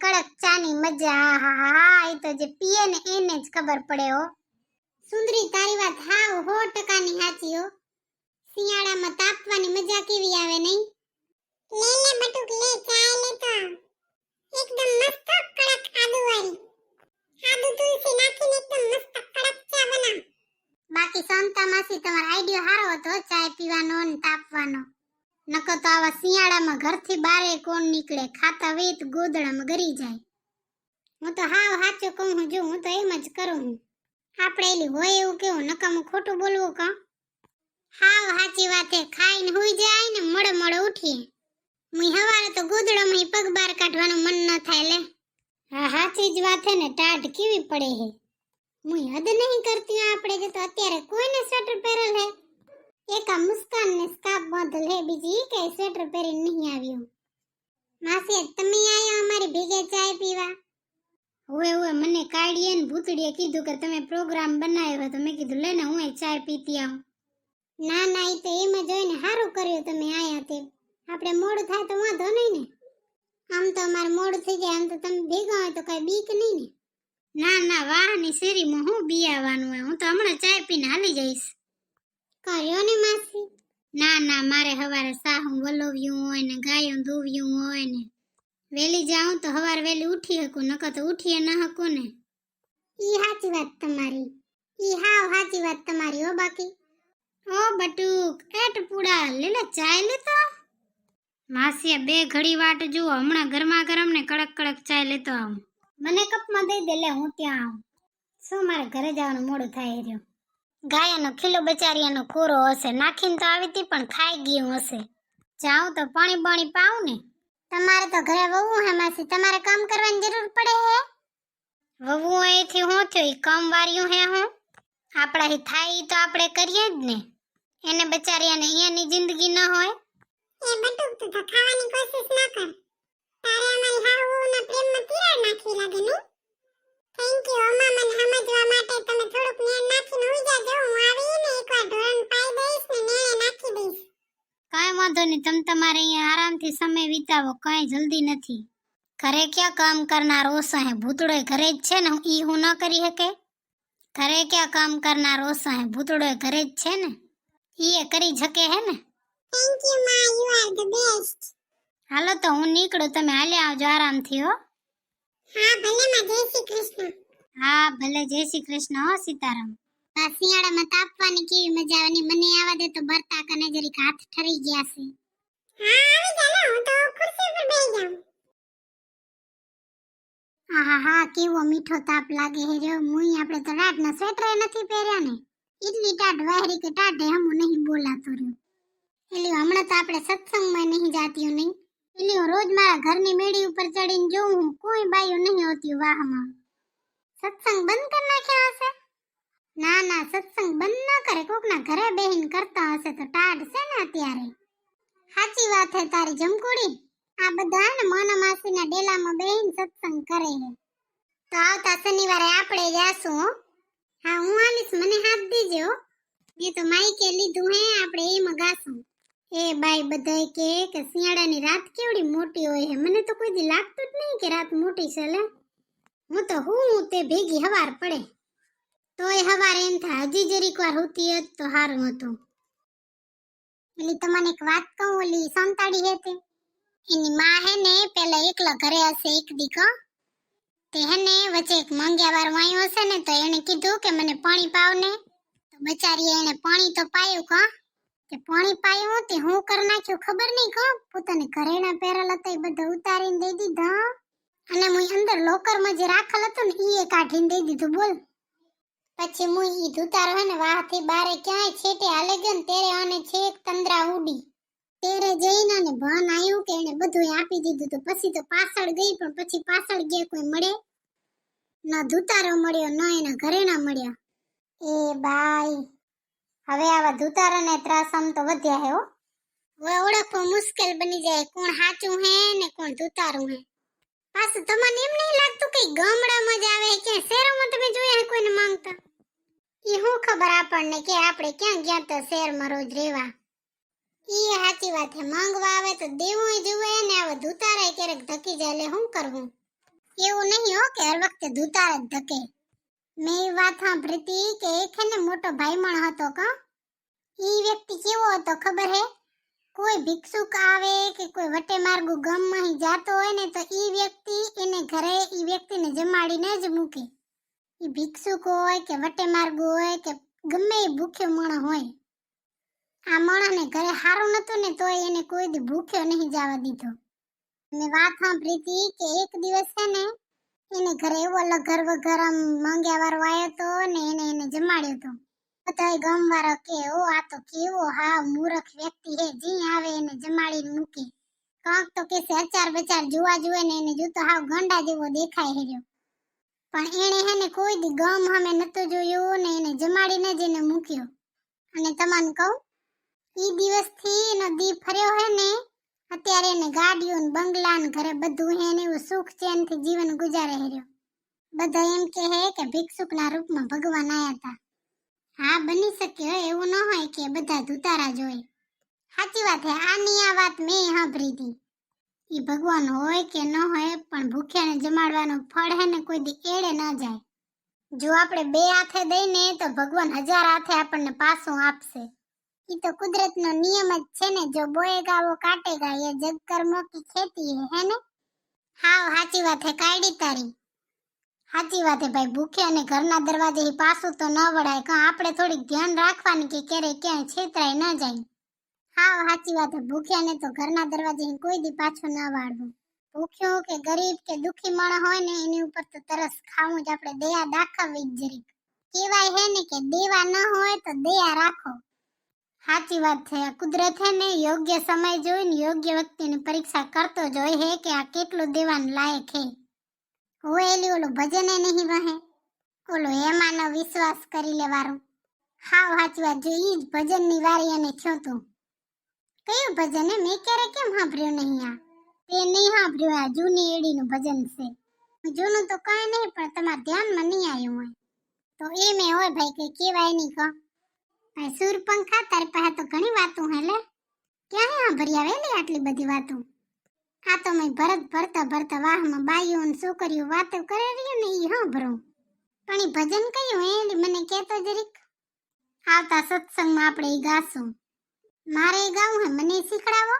કડક ચાની મજા હા હા હા એ તો જે પીએ ને એને જ ખબર પડે હો. સુંદરી તારી વાત હાવ હો ટકાની સાચી હો. શિયાળામાં તાપવાની મજા કેવી આવે નહીં? લે લે બટુક લે ચાય લે તો. એકદમ મસ્ત કડક આદુ વાળી. આદુ તુલસી નાખીને એકદમ મસ્ત કડક ચા બનાવ. બાકી સંતા માસી તમારો આઈડિયો સારો હતો ચાય પીવાનો ને તાપવાનો. નકર તો આવા શિયાળામાં ઘરથી બારે કોણ નીકળે? ખાતા વેત ગોદડામાં ગરી જાય. હું તો હાવ સાચું કહું છું, જો હું તો એમ જ કરું છું. આપણે એલી હોય એવું કેવું? નકામું ખોટું બોલવું કા હાવ સાચી વાત હે ખાઈને હુઈ જાય ને મળે મળે ઉઠીએ. મુઈ હવારે તો ગોદડામાં પગ બાર કાઢવાનું મન ન થાય લે. હા, સાચી જ વાત હે ને. ટાઢ કેવી પડે હે? મુઈ હદ નહીં કરતી આપણે કે તો અત્યારે કોઈને સ્વેટર પહેરેલ હે? એક આ મુસ્કાન ને સ્કાર્ફ બાંધેલ હે, બીજી કે સ્વેટર પહેરીને નહીં આવ્યો. માસી તમે આયા અમારી ભેગે ચાય પીવા? હોય હોય મને કાઢીએ ને ભૂતડીએ કીધું કે તમે પ્રોગ્રામ બનાવ્યો તો મેં કીધું, લે ને, હું ચાય પીતી આવું. ના ના એ તો એમ જ સારું કર્યું તમે આયા તે આપણે મોડું થાય તો વાંધો નહીં ને. આમ તો અમારે મોડું થઈ જાય, આમ તો તમે ભેગા હોય તો કઈ બીક નહીં ને. ના ના, વાહની શેરીમાં હું બિયાવાનું હોય. હું તો હમણાં ચાય પીને હાલી જઈશ. કર્યો ને માસી? ના ના મારે હવારે સાહું વલોવ્યું હોય ને ગાયું ધોવ્યું હોય ને. વેલી જાઉં તો હવાર વેલી ઉઠી શકું નકર તો ઉઠીએ ન હકું ને. ઈ સાચી વાત તમારી. ઈ હાવ સાચી વાત તમારી હો બાકી. ઓ બટુક એટ પૂડા લે લે ચાય લેતો? માસીએ બે ઘડી વાટ જુઓ હમણાં ગરમા ગરમ ને કડક કડક ચાય લેતો આવું. મને કપમાં દઈ દે લે હું ત્યાં આવું. શું મારે ઘરે જવાનું મોડું થાય રહ્યું? ગાયાનો ખીલો બચારિયાનો કોરો હશે. નાખીને તો આવી હતી પણ ખાઈ ગયું હશે. જાઉં તો પાણી પાણી પાઉં ને તમારે તો ઘરે વહુ હે માસી. તમારે કામ કરવાની જરૂર પડે હે? વહુ અહીંથી હું એ કામ વાર્યું હે હું? આપણાથી થાય તો આપણે કરીએ જ ને. એને બચારીયાને અહીંયાની જિંદગી ન હોય. એ બટુક તું ખાવાની કોશિશ ન કર. તારે અમારી હાહુના પ્રેમમાં તિરાડ નાખી લાગે ને? થેન્ક યુ અમા મને સમજવા માટે તમે થોડુંક નેણ નાખીને ઉઈ જાજો હું આવીને એકવાર ઢોરણ પાઈ દઈશ ને નેણે નાખી દઈશ કાંઈ વાંધો નહીં. તમે તમારે અહીંયા આરામથી સમય વિતાવો. કાંઈ જલ્દી નથી. ઘરે ક્યાં કામ કરનાર ઓછા હે ભૂતળો ઘરે જ છે ને? ઈ હું ન કરી શકે? ઘરે ક્યાં કામ કરનાર ઓછા હે ભૂતળો ઘરે જ છે ને? ઈ એ કરી શકે હે ને? થેન્ક યુ મા યુ આર ધ બેસ્ટ હાલો તો હું નીકળું. તમે હાલે આવજો આરામથી હો. હા ભલે માં જય શ્રી કૃષ્ણ હા ભલે જય શ્રી કૃષ્ણ હો સીતારામ આ શિયાળામાં તાપવાની કેવી મજા આવે મને આવા દે તો ભરતા કને જરીક હાથ ઠરી ગયા છે હા આવી જા ને હું તો ખુરશી પર બેસી જાઉં આહા હા કેવો મીઠો તાપ લાગે હે રે મુઈ આપણે તો રાતના સ્વેટર નથી પહેર્યા ને એટલી ટાઢ વાહરી કે ટાઢે હમું નહીં બોલાતો રહ્યો એલી હમણાં તો આપણે સત્સંગમાં નહીં જાતી નહીં એલી હું રોજ મારા ઘરની મેડી ઉપર ચડીને જોઉં કોઈ બાયું નહીં હોતી વાહમાં. સત્સંગ બંધ કરી નાખ્યા હશે? ના ના, સત્સંગ બંધ ન કરે, કોકના ઘરે બેહીન કરતા હશે તો ટાઢ છે ને અત્યારે. સાચી વાત હે તારી જમકુડી. આ બધા ને મોના માસીના ડેલામાં બેહીન સત્સંગ કરે હે. તો આવતા શનિવારે આપણે જાશું હો. હા, હું આલીશ મને હાથ દેજો મેં તો માઈકે લીધું હે, આપણે એમાં ગાશું. એ બાઈ બધાય કે કે શિયાળાની રાત કેવડી મોટી હોય છે. મને તો કોઈ દી લાગતું જ નહીં કે રાત મોટી છે લે. હું તો હું તે ભેગી હવાર પડે. તોય હવાર એમ થાય. હજી જરીક વાર હોતી હોત તો સારું હતું. એટલે તમને એક વાત કહું, ઓલી સંતાડી હે તે એની માં હે ને પેલા એકલા ઘરે હશે એક દીકો તે હે ને વચ્ચે એક મંગ્યા વાર વાયો હશે ને તો એને કીધું કે મને પાણી પાવ ને તો બચારીએ એને પાણી તો પાયું, કા તે પાણી પાયું તે હું કર નાખ્યું, ખબર નહીં કો પોતાને ઘરેણા પહેરેલા હતા, એ બધા ઉતારીને દઈ દીધા. અને મુ અંદર લોકરમાં જે રાખેલ હતું ને એ કાઢીને દઈ દીધું, બોલ. પછી મુઈ ઈ ધુતારો હે ને, વાહથી બારે ક્યાંય છેટે હાલે ગયો ને તેરે અને છેક તંદ્રા ઉડી. તેરે જઈને અને ભાન આવ્યું કે એને બધું આપી દીધું તો પછી તો પાછળ ગઈ, પણ પછી પાછળ ગયા, કોઈ મળે? ન ધુતારો મળ્યો, ન એના ઘરેણા મળ્યા. એ બાઈ. હવે આવા ધુતારાને ત્રાસ આમ તો વધ્યા હે હો. હવે ઓળખવું મુશ્કેલ બની જાય કોણ સાચું હે ને કોણ ધુતારું હે. પાછું તમને એમ નહીં લાગતું કે ગામડામાં જ આવે કે શહેરોમાં તમે જોયા કોઈને માંગતા? એ શું ખબર આપણને કે આપણે ક્યાં ગયા તો શહેરમાં રોજ રહેવા? એ સાચી વાત છે માંગવા આવે તો દેવું જુએ ને આવા ધુતારાય ક્યારેક ધકી જાય એટલે શું કરવું એવું નહીં હો કે હર વખતે ધૂતાર જ ધકે. મેં એ વાત સાંભળી હતી કે એક હે ને મોટો ભાઈમણ હતો ક, ઈ વ્યક્તિ કેવો હતો ખબર હે? કોઈ ભિક્ષુક આવે કે કોઈ વટે માર્ગુ ગામમાં જાતો હોય ને તો ઈ વ્યક્તિ એને ઘરે ઈ વ્યક્તિને જમાડીને જ મૂકે. ઈ ભિક્ષુક હોય કે વટે માર્ગુ હોય કે ગમે એ ભૂખ્યો મણ હોય. આ માણસને ઘરે સારું નતું ને તોય એને કોઈ દી ભૂખ્યો નહીં જવા દીધો. મેં વાત સાંભળી હતી કે એક દિવસ છે ને એને ઘરે એવો લઘર વઘર આમ માંગ્યા આવ્યો તો ને એને એને જમાડ્યો તો. બધા ગમ વાળા કે, ઓ, આ તો કેવો હા મૂરખ વ્યક્તિ હે, જી આવે એને જમાડીને મૂકે. કાંક તો કેસે અચાર બચાર જોવા જુએ ને એને જોતો હાવ ગંડા જેવો દેખાય હેર્યો પણ એણે હેને કોઈ દી ગમ હમે નતો જોયું ને એને જમાડીને જ એને મૂક્યો. અને તમને કહું, ઈ દિવસથી એનો દી ફર્યો હે ને અત્યારે એને ગાડીઓ ને બંગલા ઘરે બધું એને એવું સુખ ચેનથી જીવન ગુજારે હેર્યો બધા એમ કે હે કે ભિક્ષુકના રૂપમાં ભગવાન આયા હતા હા, બની શકે હોય એવું ન હોય કે બધા ધુતારા જ હોય. સાચી વાત હે, આની આ વાત મેં સાંભળી હતી. એ ભગવાન હોય કે ન હોય, પણ ભૂખ્યાને જમાડવાનું ફળ હે ને કોઈ દી એળે ન જાય. જો આપણે બે હાથે દઈને તો ભગવાન હજાર હાથે આપણને પાછું આપશે. ઈ તો કુદરતનો નિયમ જ છે ને, જો બોએગા વો કાટેગા એ જગ કી ખેતી હે હે ને? હાવ સાચી વાત હે, કાયડી તારી. સાચી વાત હે ભાઈ ભૂખ્યા ને ઘરના દરવાજે હી પાછું તો ન વળાય. કાં આપણે થોડીક ધ્યાન રાખવાની કે ક્યારે ક્યાંય છેતરાય ન જાય? હાવ સાચી વાત હે ભૂખ્યાને તો ઘરના દરવાજે હી કોઈ દી પાછું ન વાળવું. ભૂખ્યો કે ગરીબ કે દુખી માણસ હોય ને, એની ઉપર તો તરસ ખાવું જ આપણે દયા દાખવવી જ જરીક. કહેવાય હે ને કે દેવા ન હોય તો દયા રાખો. સાચી વાત છે. કુદરત હે ને યોગ્ય સમય જોઈને યોગ્ય વ્યક્તિની પરીક્ષા કરતો જ હોય હે કે આ કેટલું દેવાનું લાયક હે. હોય એલી ઓલું ભજને નહીં વહે. ઓલો એમાંનો વિશ્વાસ કરી લેવારો. હાવ સાચી વાત જો ઈ જ ભજનની વારી અને થયો તું. કયું ભજન હે મેં ક્યારે કેમ સાંભળ્યું નહીં આ? તે નહીં સાંભળ્યું આ જૂની એડીનું ભજન છે. જૂનું તો કાંઈ નહીં, પણ તમારા ધ્યાનમાં નહીં આવ્યું હોય. તો એ મેં હોય ભાઈ, કે કેવાય નહીં કહો. ભાઈ સૂરપંખા તારી પાસે તો ઘણી વાતો હે લે. ક્યાં સાંભળી આવે લે આટલી બધી વાતો? આ તો મેં ભરત ભરતા ભરતા વાહમાં બાઈઓ અને છોકરીઓ વાતો કરે રહ્યું ને ઈ સાંભળું પણ ઈ ભજન કયું એલી મને કહેતો જરીક. આવતા સત્સંગમાં આપણે ઈ ગાશું. મારે ગાવું હે? મને શીખડાવો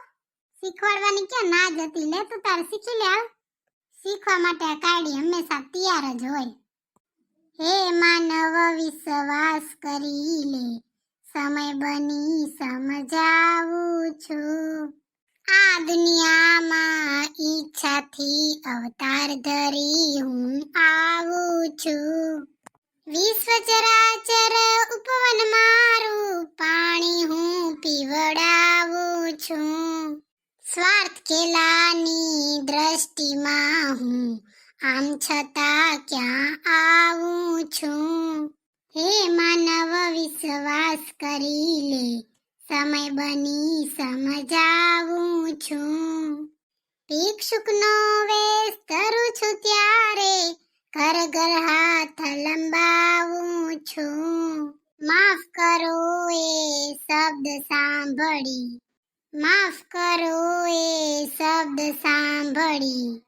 શીખવાડવાની ક્યાં ના જ હતી? લે તું તારે શીખી લે આવ શીખવા માટે આ કાયડી હંમેશા તૈયાર જ હોય. હે માનવ વિશ્વાસ કરી લે. સમય બની સમજાવું છું. આ દુનિયામાં ઈચ્છાથી અવતાર ધરી હું આવું છું. વિશ્વ ચરાચર ઉપવન મારું, પાણી હું પીવડાવું છું. સ્વાર્થ કેલાની દ્રષ્ટિમાં હું, આમ છતાં ક્યાં આવું છું? હે માનવ વિશ્વાસ કરી લે. સમય બની સમજાવું છું. ભિક્ષુકનો વેશ કરું છું ત્યારે ઘર ઘર હાથ લંબાવું છું. માફ કરો એ શબ્દ સાંભળી. માફ કરો એ શબ્દ સાંભળી.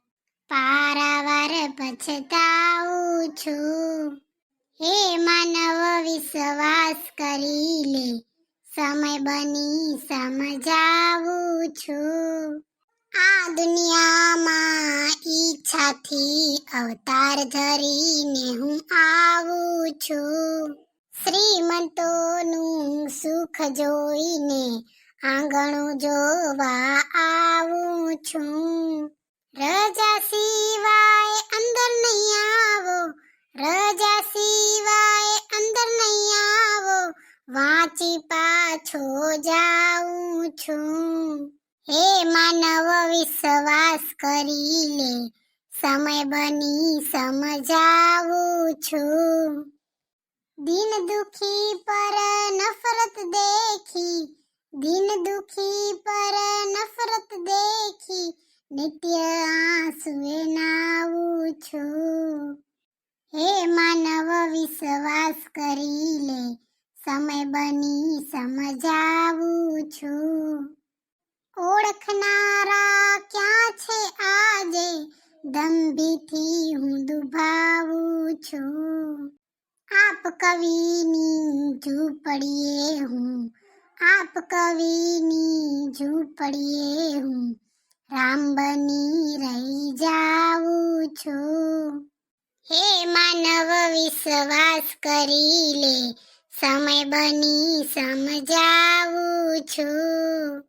પારાવાર પછતાવું છું. હે માનવ, વિશ્વાસ કરી લે. સમય બની સમજાવું છું. આ દુનિયામાં ઈચ્છાથી અવતાર ધરીને હું આવું છું. શ્રીમંતોનું સુખ જોઈને આંગણું જોવા આવું છું. રજા સિવાય વાંચી પાછો જાઉં છું. હે માનવ, વિશ્વાસ કરી લે સમય બની સમજાવું છું. દિન દુખી પર નફરત દેખી, દિન દુખી પર નફરત દેખી, નિત્ય આંસુએ નાવું છું. હે માનવ, વિશ્વાસ કરી લે સમય બની સમજાવું છું. ઓળખનારા ક્યાં છે આજે? દંભીથી હું દુભાવું છું. આપ કવિની ઝૂંપડીએ હું. આપ કવિની ઝૂંપડીએ હું. રામ બની રહી જાઉં છું. હે માનવ વિશ્વાસ કરી લે. સમય બની સમજાવું છું.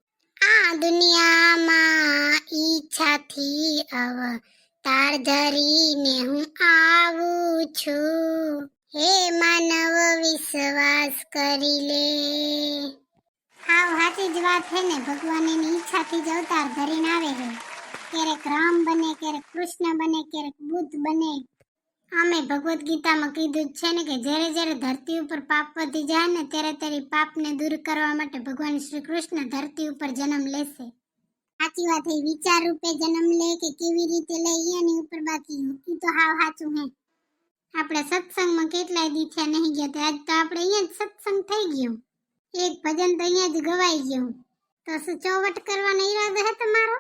આ દુનિયામાં ઈચ્છાથી અવતાર ધરીને હું આવું છું. હે માનવ, વિશ્વાસ કરી લે. આવ સાચી જ વાત છે ને. ભગવાન એની ઈચ્છાથી જ અવતાર ધરીને આવે છે ક્યારેક રામ બને, ક્યારેક કૃષ્ણ બને, ક્યારેક બુદ્ધ બને. આમે ભગવદ્ ગીતામાં કીધું જ છે ને કે જ્યારે જ્યારે ધરતી ઉપર પાપ વધી જાય ને ત્યારે ત્યારે પાપને દૂર કરવા માટે ભગવાન શ્રી કૃષ્ણ ધરતી ઉપર જન્મ લેશે. સાચી વાત એ વિચાર રૂપે જન્મ લે કે કેવી રીતે લે એની ઉપર બાકી એ તો હાવ સાચું હે આપણે સત્સંગમાં કેટલાય દી નહીં ગયા તો આજ તો આપણે અહીંયા જ સત્સંગ થઈ ગયું. એક ભજન તો અહીંયા જ ગવાઈ ગયું. તો શું ચોવટ કરવાનો ઈરાદો હે તમારો?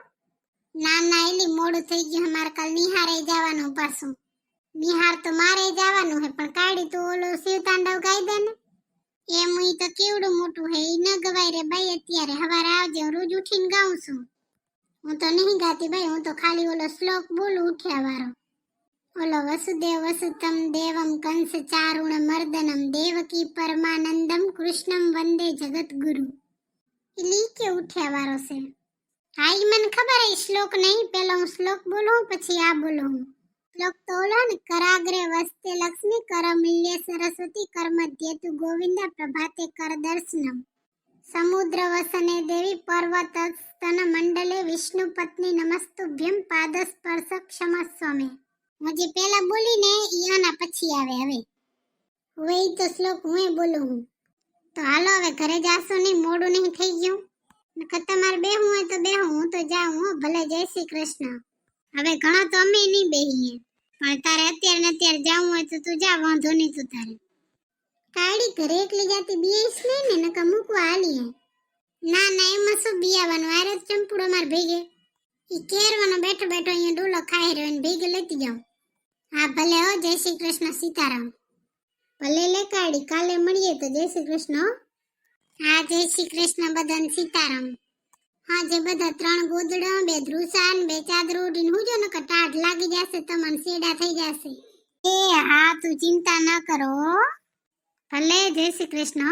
ના ના, એલી મોડું થઈ ગયું, અમારે કાલ નિહારે જવાનું પાછું. નિહાર તો મારે જવાનું હે, પણ કાઢી તું ઓલો શિવ તાંડવ ગાઈ દે ને. એમ ઈ તો કેવડું મોટું હે, ઈ ન ગવાય રે ભાઈ અત્યારે હવારે આવજે, હું રોજ ઉઠીને ગાઉં છું. હું તો નહીં ગાતી ભાઈ હું તો ખાલી ઓલો શ્લોક બોલું ઉઠ્યા વાળો ઓલો વસુદેવ વસુતમ દેવમ કંસ ચારુણ મર્દનમ દેવકી પરમાનંદમ કૃષ્ણમ વંદે જગતગુરુ ગુરુ ઈ કે ઉઠ્યા વાળો છે. હા, ઈ મને ખબર એ શ્લોક નહીં, પેલા હું શ્લોક બોલું પછી આ બોલું કરાગ્રે વસ્તે લક્ષ્મી કરમલ્ય સરસ્વતી કર્મધ્યેતુ ગોવિંદ પ્રભાતે કર દર્શનમ. સમુદ્ર વસને દેવી પર્વત સ્તન મંડલે વિષ્ણુ પત્ની નમસ્તુભ્યમ પાદ સ્પર્શ ક્ષમસ્વ સ્વામી. હું જે પેલા બોલી ને ઈ પછી આવે હવે. હવે ઈ તો શ્લોક હું બોલું હું. તો હાલો હવે ઘરે જાશો નહીં, મોડું નહીં થઈ ગયું? નકર તમારે બેહું હોય તો બેહું, હું તો જાઉં ભલે જય શ્રી કૃષ્ણ. હવે ઘણા તો અમે નહીં બેહીએ. પણ તારે અત્યારે ને અત્યારે જવું હોય તો તું જા વાંધો નહીં તું તારે. કાળી ઘરે એકલી જાતી બીએસ નહીં ને નકા મૂકવા આલી ના ના એમાં શું બિયાવાનું? આરે ચંપુડો માર ભેગે. ઈ કેરવાનો બેઠો બેઠો અહીંયા ડોલો ખાઈ રહ્યો ને ભેગે લેતી જાઉં હા ભલે હો જય શ્રી કૃષ્ણ સીતારામ. ભલે લે કાળી કાલે મળીએ તો જય શ્રી કૃષ્ણ હો. હા જય શ્રી કૃષ્ણ બધાને સીતારામ. હા, જે બધા ત્રણ ગોદડા, બે ધ્રુસાન, બે ચાદર ઉડીને હું જો ને કટાટ લાગી જશે, તમને સેડા થઈ જશે. એ હા, તું ચિંતા ન કરો. ભલે, જય શ્રી કૃષ્ણ